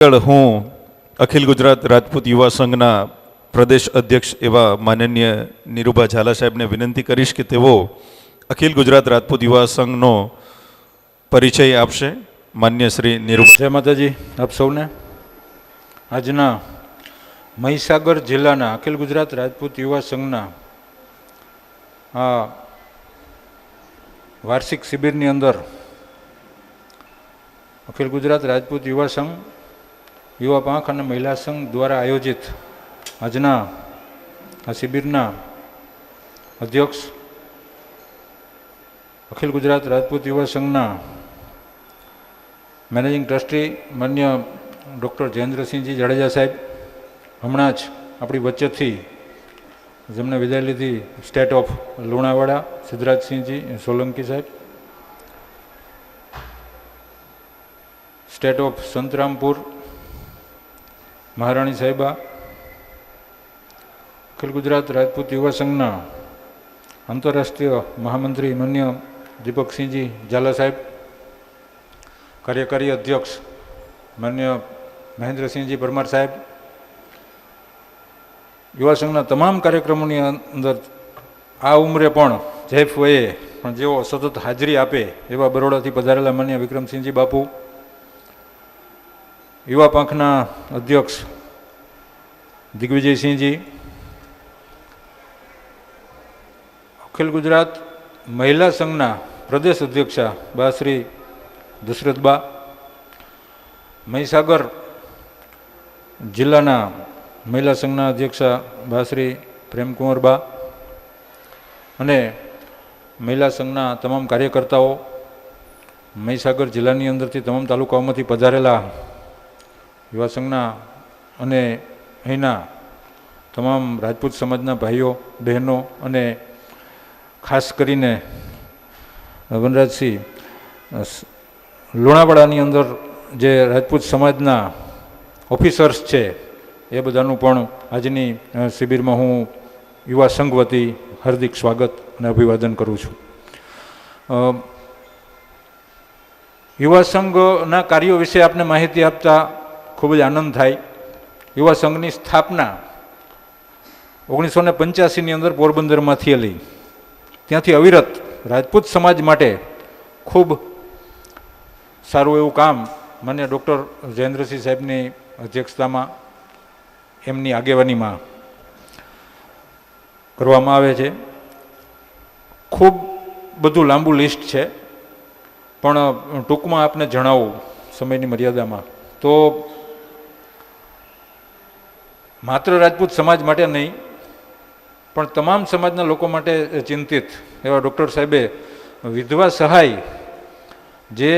આગળ હું અખિલ ગુજરાત રાજપૂત યુવા સંઘના પ્રદેશ અધ્યક્ષ એવા માનનીય નિરૂભા ઝાલા સાહેબને વિનંતી કરીશ કે તેઓ અખિલ ગુજરાત રાજપૂત યુવા સંઘનો પરિચય આપશે. માન્ય શ્રી નિરૂભા જય માતાજી, આપ સૌને. આજના મહીસાગર જિલ્લાના અખિલ ગુજરાત રાજપૂત યુવા સંઘના આ વાર્ષિક શિબિરની અંદર અખિલ ગુજરાત રાજપૂત યુવા સંઘ યુવા પાંખ અને મહિલા સંઘ દ્વારા આયોજિત આજના આ શિબિરના અધ્યક્ષ અખિલ ગુજરાત રાજપૂત યુવા સંઘના મેનેજિંગ ટ્રસ્ટી માન્ય ડૉક્ટર જયેન્દ્રસિંહજી જાડેજા સાહેબ, હમણાં જ આપણી વચ્ચેથી જેમને વિદાય લીધી સ્ટેટ ઓફ લુણાવાડા, સિદ્ધરાજસિંહજી, સોલંકી સાહેબ. સ્ટેટ ઓફ સંતરામપુર મહારાણી સાહેબા, અખિલ ગુજરાત રાજપૂત યુવા સંઘના આંતરરાષ્ટ્રીય મહામંત્રી માન્ય દીપકસિંહજી ઝાલા સાહેબ, કાર્યકારી અધ્યક્ષ માન્ય મહેન્દ્રસિંહજી પરમાર સાહેબ, યુવા સંઘના તમામ કાર્યક્રમોની અંદર આ ઉંમરે પણ જૈફ વયે પણ જેઓ સતત હાજરી આપે એવા બરોડાથી પધારેલા માન્ય વિક્રમસિંહજી બાપુ યુવા પાંખના અધ્યક્ષ દિગ્વિજયસિંહજી, અખિલ ગુજરાત મહિલા સંઘના પ્રદેશ અધ્યક્ષા બા શ્રી દશરથબા, મહીસાગર જિલ્લાના મહિલા સંઘના અધ્યક્ષા બા શ્રી પ્રેમકુંવરબા અને મહિલા સંઘના તમામ કાર્યકર્તાઓ મહીસાગર જિલ્લાની અંદરથી તમામ તાલુકાઓમાંથી પધારેલા યુવા સંઘના અને અહીંના તમામ રાજપૂત સમાજના ભાઈઓ, બહેનો અને ખાસ કરીને વનરાજસિંહ લુણાવાડાની અંદર જે રાજપૂત સમાજના ઓફિસર્સ છે, એ બધાનું પણ આજની શિબિરમાં હું યુવા સંઘ વતી હાર્દિક સ્વાગત અને અભિવાદન કરું છું. યુવા સંઘના કાર્યો વિશે આપને માહિતી આપતા ખૂબ જ આનંદ થાય. યુવા સંઘની સ્થાપના ઓગણીસો ને પંચ્યાસીની અંદર પોરબંદરમાં થયેલી ત્યાંથી અવિરત રાજપૂત સમાજ માટે ખૂબ સારું એવું કામ મને ડૉક્ટર જયેન્દ્રસિંહ સાહેબની અધ્યક્ષતામાં એમની આગેવાનીમાં કરવામાં આવે છે. ખૂબ બધું લાંબુ લિસ્ટ છે. પણ ટૂંકમાં આપને જણાવું સમયની મર્યાદામાં. તો માત્ર રાજપૂત સમાજ માટે નહીં, પણ તમામ સમાજના લોકો માટે ચિંતિત એવા ડૉક્ટર સાહેબે વિધવા સહાય જે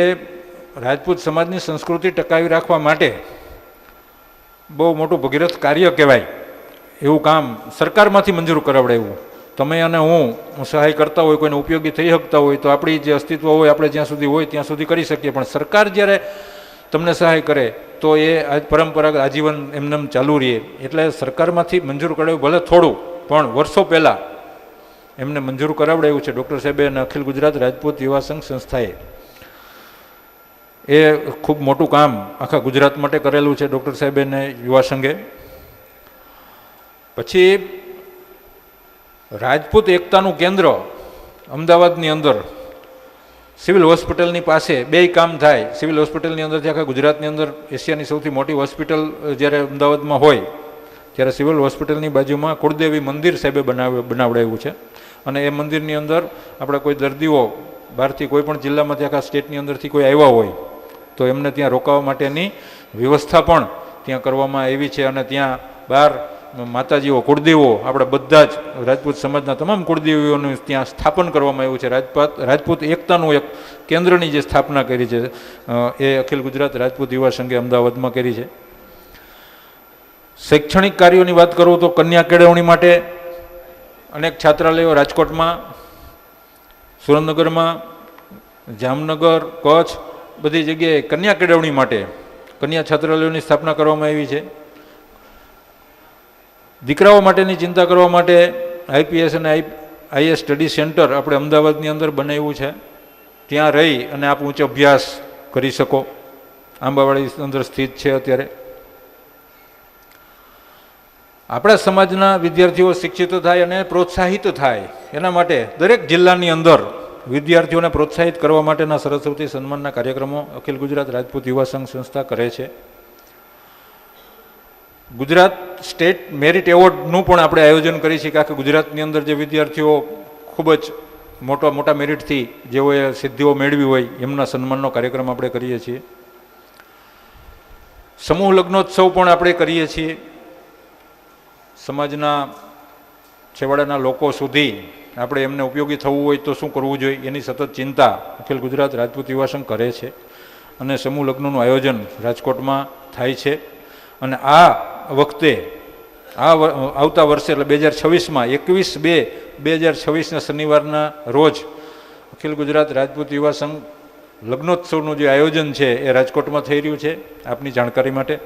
રાજપૂત સમાજની સંસ્કૃતિ ટકાવી રાખવા માટે બહુ મોટું ભગીરથ કાર્ય કહેવાય એવું કામ સરકારમાંથી મંજૂર કરાવડાવ્યું તમે અને હું સહાય કરતા હોય, કોઈને ઉપયોગી થઈ શકતા હોય, તો આપણી જે અસ્તિત્વ હોય, આપણે જ્યાં સુધી હોય ત્યાં સુધી કરી શકીએ. પણ સરકાર જ્યારે તમને સહાય કરે, તો એ પરંપરાગત આજીવન એમને ચાલુ રહે. એટલે સરકારમાંથી મંજૂર કરાવ્યું, ભલે થોડું, પણ વર્ષો પહેલાં એમને મંજૂર કરાવડાવ્યું છે. ડૉક્ટર સાહેબે અને અખિલ ગુજરાત રાજપૂત યુવા સંઘ સંસ્થાએ. એ ખૂબ મોટું કામ આખા ગુજરાત માટે કરેલું છે ડૉક્ટર સાહેબે અને યુવા સંઘે. પછી રાજપૂત એકતાનું કેન્દ્ર અમદાવાદની અંદર સિવિલ હોસ્પિટલની પાસે બે કામ થાય. સિવિલ હોસ્પિટલની અંદરથી આખા ગુજરાતની અંદર એશિયાની સૌથી મોટી હોસ્પિટલ જ્યારે અમદાવાદમાં હોય, ત્યારે સિવિલ હોસ્પિટલની બાજુમાં કુળદેવી મંદિર સાહેબે બનાવ બનાવડાવ્યું છે. અને એ મંદિરની અંદર આપણા કોઈ દર્દીઓ બહારથી કોઈ પણ જિલ્લામાંથી આખા સ્ટેટની અંદરથી કોઈ આવ્યા હોય, તો એમને ત્યાં રોકાવા માટેની વ્યવસ્થા પણ ત્યાં કરવામાં આવી છે અને ત્યાં બહાર માતાજીઓ, કુળદેવો, આપણે બધા જ રાજપૂત સમાજના તમામ કુળદેવીઓનું ત્યાં સ્થાપન કરવામાં આવ્યું છે. રાજપાત રાજપૂત એકતાનું એક કેન્દ્રની જે સ્થાપના કરી છે એ અખિલ ગુજરાત રાજપૂત યુવા સંઘે અમદાવાદમાં કરી છે. શૈક્ષણિક કાર્યોની વાત કરું તો કન્યા કેળવણી માટે અનેક છાત્રાલયો રાજકોટમાં, સુરેન્દ્રનગરમાં, જામનગર, કચ્છ, બધી જગ્યાએ કન્યા કેળવણી માટે કન્યા છાત્રાલયોની સ્થાપના કરવામાં આવી છે. દીકરાઓ માટેની ચિંતા કરવા માટે આઈપીએસ અને આઈ આઈએસ સ્ટડી સેન્ટર આપણે અમદાવાદની અંદર બનાવ્યું છે. ત્યાં રહી અને આપ ઉચ્ચ અભ્યાસ કરી શકો. આંબાવાડી અંદર સ્થિત છે અત્યારે. આપણા સમાજના વિદ્યાર્થીઓ શિક્ષિત થાય અને પ્રોત્સાહિત થાય એના માટે દરેક જિલ્લાની અંદર વિદ્યાર્થીઓને પ્રોત્સાહિત કરવા માટેના સરસ્વતી સન્માનના કાર્યક્રમો અખિલ ગુજરાત રાજપૂત યુવા સંઘ સંસ્થા કરે છે. ગુજરાત સ્ટેટ મેરિટ એવોર્ડનું પણ આપણે આયોજન કરીએ છીએ કે આખા ગુજરાતની અંદર જે વિદ્યાર્થીઓ ખૂબ જ મોટા મોટા મેરિટથી જેઓએ સિદ્ધિઓ મેળવી હોય એમના સન્માનનો કાર્યક્રમ આપણે કરીએ છીએ. સમૂહ લગ્નોત્સવ પણ આપણે કરીએ છીએ. સમાજના છેવાડાના લોકો સુધી આપણે એમને ઉપયોગી થવું હોય તો શું કરવું જોઈએ એની સતત ચિંતા અખિલ ગુજરાત રાજપૂત યુવા સંઘ કરે છે. અને સમૂહ લગ્નનું આયોજન રાજકોટમાં થાય છે. અને આ વખતે, આ આવતા વર્ષે એટલે બે હજાર છવ્વીસમાં, એકવીસ બે બે હજાર છવ્વીસના શનિવારના રોજ અખિલ ગુજરાત રાજપૂત યુવા સંઘ લગ્નોત્સવનું જે આયોજન છે એ રાજકોટમાં થઈ રહ્યું છે, આપની જાણકારી માટે.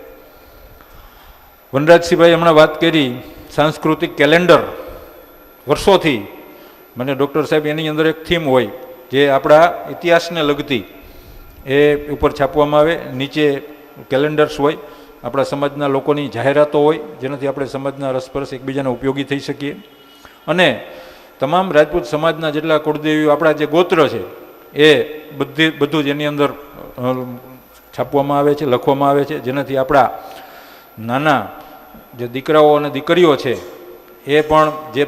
વનરાજસિંહભાઈ હમણાં વાત કરી સાંસ્કૃતિક કેલેન્ડર વર્ષોથી. મને ડૉક્ટર સાહેબ એની અંદર એક થીમ હોય, જે આપણા ઇતિહાસને લગતી એ ઉપર છાપવામાં આવે, નીચે કેલેન્ડર્સ હોય. આપણા સમાજના લોકોની જાહેરાતો હોય, જેનાથી આપણે સમાજના રસપરસ એકબીજાને ઉપયોગી થઈ શકીએ. અને તમામ રાજપૂત સમાજના જેટલા કુળદેવીઓ, આપણા જે ગોત્ર છે, એ બધી, બધું જ એની અંદર છાપવામાં આવે છે, લખવામાં આવે છે, જેનાથી આપણા નાના જે દીકરાઓ અને દીકરીઓ છે, એ પણ જે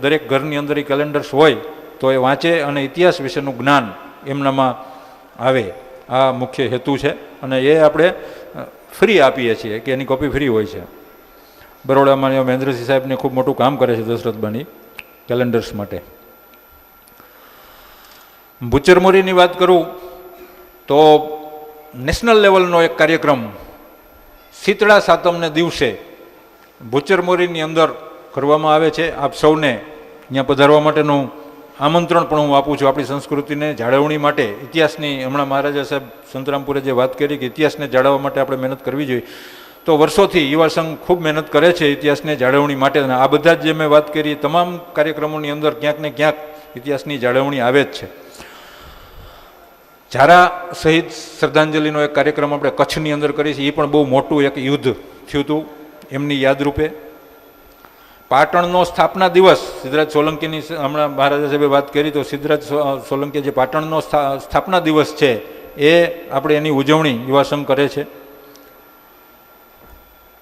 દરેક ઘરની અંદર એ કેલેન્ડર્સ હોય, તો એ વાંચે અને ઇતિહાસ વિશેનું જ્ઞાન એમનામાં આવે. આ મુખ્ય હેતુ છે. અને એ આપણે ફ્રી આપીએ છીએ કે એની કોપી ફ્રી હોય છે. બરોડામાં મહેન્દ્રસિંહ સાહેબને ખૂબ મોટું કામ કરે છે દશરથબાની કેલેન્ડર્સ માટે. બુચરમોરીની વાત કરું તો નેશનલ લેવલનો એક કાર્યક્રમ શીતળા સાતમને દિવસે ભૂચરમોરીની અંદર કરવામાં આવે છે. આપ સૌને ત્યાં પધારવા માટેનું આમંત્રણ પણ હું આપું છું આપણી સંસ્કૃતિને જાળવણી માટે. ઇતિહાસની હમણાં મહારાજા સાહેબ સંતરામપુરે જે વાત કરી કે ઇતિહાસને જાળવવા માટે આપણે મહેનત કરવી જોઈએ, તો વર્ષોથી યુવા સંઘ ખૂબ મહેનત કરે છે ઇતિહાસને જાળવણી માટે. અને આ બધા જ મેં વાત કરી તમામ કાર્યક્રમોની અંદર ક્યાંક ને ક્યાંક ઇતિહાસની જાળવણી આવે જ છે. ઝારા સહિત શ્રદ્ધાંજલિનો એક કાર્યક્રમ આપણે કચ્છની અંદર કરી છે એ પણ બહુ મોટું એક યુદ્ધ થયું હતું. એમની યાદરૂપે પાટણનો સ્થાપના દિવસ, સિદ્ધરાજ સોલંકીની હમણાં મહારાજા સાહેબે વાત કરી, તો સિદ્ધરાજ સોલંકી જે પાટણનો સ્થાપના દિવસ છે, એ આપણે એની ઉજવણી યુવાસંઘ કરે છે.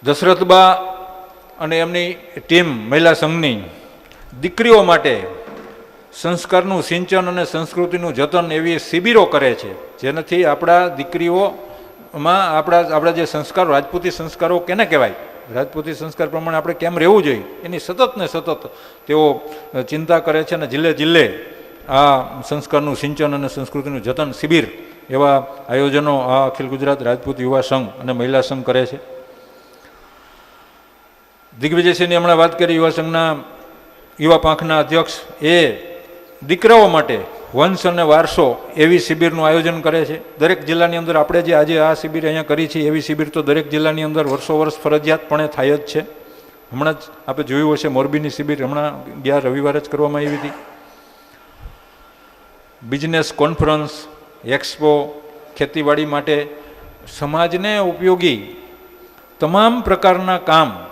દશરથબા અને એમની ટીમ મહિલા સંઘની દીકરીઓ માટે સંસ્કારનું સિંચન અને સંસ્કૃતિનું જતન એવી શિબિરો કરે છે, જેનાથી આપણા દીકરીઓમાં આપણા આપણા જે સંસ્કારો, રાજપૂતી સંસ્કારો, કેને કહેવાય? રાજપૂતી સંસ્કાર પ્રમાણે આપણે કેમ રહેવું જોઈએ? એની સતત ને સતત તેઓ ચિંતા કરે છે અને જિલ્લે જિલ્લે આ સંસ્કારનું સિંચન અને સંસ્કૃતિનું જતન શિબિર એવા આયોજનો આ અખિલ ગુજરાત રાજપૂત યુવા સંઘ અને મહિલા સંઘ કરે છે. દિગ્વિજયસિંહની હમણાં વાત કરી, યુવા સંઘના યુવા પાંખના અધ્યક્ષ એ દીકરાઓ માટે વંશ અને વારસો એવી શિબિરનું આયોજન કરે છે. દરેક જિલ્લાની અંદર આપણે જે આજે આ શિબિર અહીંયા કરી છે એવી શિબિર તો દરેક જિલ્લાની અંદર વર્ષો વર્ષ ફરજિયાતપણે થાય જ છે. હમણાં જ આપણે જોયું હશે, મોરબીની શિબિર હમણાં ગયા રવિવારે જ કરવામાં આવી હતી. બિઝનેસ કોન્ફરન્સ, એક્સપો, ખેતીવાડી માટે સમાજને ઉપયોગી તમામ પ્રકારના કામ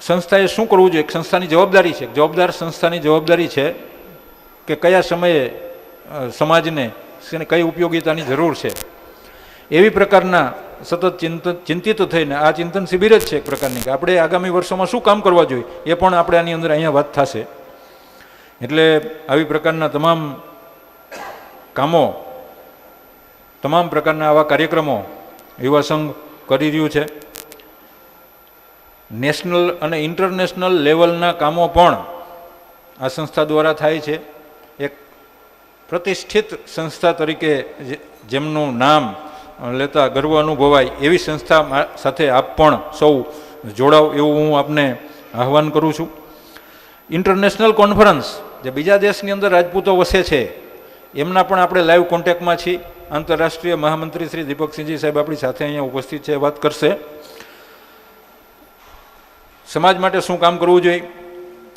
સંસ્થાએ શું કરવું જોઈએ? સંસ્થાની જવાબદારી છે. જવાબદાર સંસ્થાની જવાબદારી છે કે કયા સમયે સમાજને કઈ ઉપયોગિતાની જરૂર છે? એવી પ્રકારના સતત ચિંતન ચિંતિત થઈને આ ચિંતન શિબિર જ છે એક પ્રકારની કે આપણે આગામી વર્ષોમાં શું કામ કરવા જોઈએ? એ પણ આપણે આની અંદર અહીંયા વાત થશે. એટલે આવી પ્રકારના તમામ કામો, તમામ પ્રકારના આવા કાર્યક્રમો યુવા સંઘ કરી રહ્યું છે. નેશનલ અને ઇન્ટરનેશનલ લેવલના કામો પણ આ સંસ્થા દ્વારા થાય છે. એક પ્રતિષ્ઠિત સંસ્થા તરીકે જેમનું નામ લેતા ગર્વ અનુભવાય એવી સંસ્થા સાથે આપ પણ સૌ જોડાવ એવું હું આપને આહવાન કરું છું. ઇન્ટરનેશનલ કોન્ફરન્સ જે બીજા દેશની અંદર રાજપૂતો વસે છે, એમના પણ આપણે લાઈવ કોન્ટેક્ટમાં છીએ. આંતરરાષ્ટ્રીય મહામંત્રી શ્રી દીપકસિંહજી સાહેબ આપણી સાથે અહીંયા ઉપસ્થિત છે, વાત કરશે. સમાજ માટે શું કામ કરવું જોઈએ?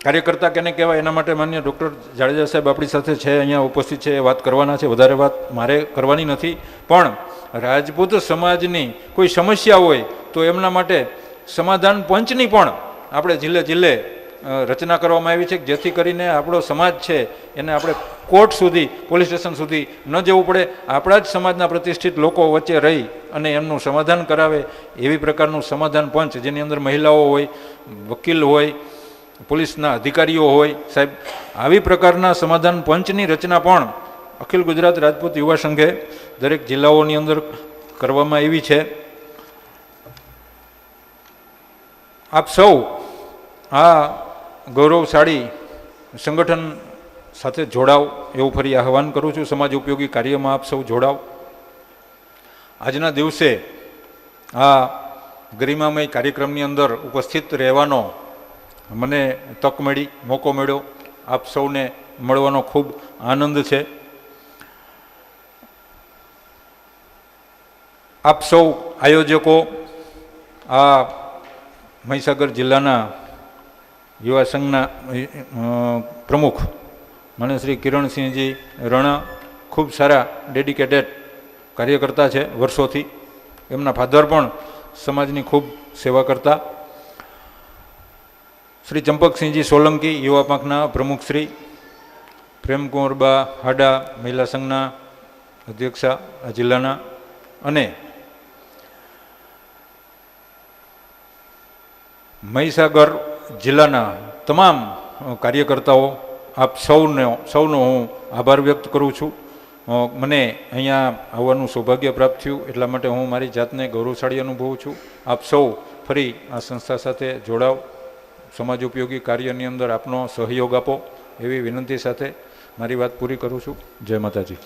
કાર્યકર્તા કેને કહેવાય, એના માટે માન્ય ડૉક્ટર જાડેજા સાહેબ આપણી સાથે છે, અહીંયા ઉપસ્થિત છે, એ વાત કરવાના છે, વધારે વાત મારે કરવાની નથી. પણ રાજપૂત સમાજની કોઈ સમસ્યા હોય તો એમના માટે સમાધાન પંચની પણ આપણે જિલ્લે જિલ્લે રચના કરવામાં આવી છે જેથી કરીને આપણો સમાજ છે એને આપણે કોર્ટ સુધી, પોલીસ સ્ટેશન સુધી ન જવું પડે. આપણા જ સમાજના પ્રતિષ્ઠિત લોકો વચ્ચે રહી અને એમનું સમાધાન કરાવે એવી પ્રકારનું સમાધાન પંચ, જેની અંદર મહિલાઓ હોય, વકીલ હોય પોલીસના અધિકારીઓ હોય, સાહેબ, આવી પ્રકારના સમાધાન પંચની રચના પણ અખિલ ગુજરાત રાજપૂત યુવા સંઘે દરેક જિલ્લાઓની અંદર કરવામાં આવી છે. આપ સૌ આ ગૌરવશાળી સંગઠન સાથે જોડાવ એવું ફરી આહવાન કરું છું. સમાજ ઉપયોગી કાર્યમાં આપ સૌ જોડાવ. આજના દિવસે આ ગરિમામય કાર્યક્રમની અંદર ઉપસ્થિત રહેવાનો મને તક મળી, મોકો મળ્યો. આપ સૌને મળવાનો ખૂબ આનંદ છે. આપ સૌ આયોજકો, આ મહીસાગર જિલ્લાના યુવા સંઘના પ્રમુખ મને શ્રી કિરણસિંહજી રણા ખૂબ સારા ડેડિકેટેડ કાર્યકર્તા છે વર્ષોથી. એમના ફાધર પણ સમાજની ખૂબ સેવા કરતા. શ્રી ચંપકસિંહજી સોલંકી, યુવા પાંખના પ્રમુખ શ્રી પ્રેમકુંવરબા હાડા, મહિલા સંઘના અધ્યક્ષા આ જિલ્લાના અને મહીસાગર જિલ્લાના તમામ કાર્યકર્તાઓ, આપ સૌનો સૌનો હું આભાર વ્યક્ત કરું છું. મને અહીંયા આવવાનું સૌભાગ્ય પ્રાપ્ત થયું, એટલા માટે હું મારી જાતને ગૌરવશાળી અનુભવું છું. આપ સૌ ફરી આ સંસ્થા સાથે જોડાવ. સમાજ ઉપયોગી કાર્યની અંદર આપનો સહયોગ આપો એવી વિનંતી સાથે મારી વાત પૂરી કરું છું. જય માતાજી.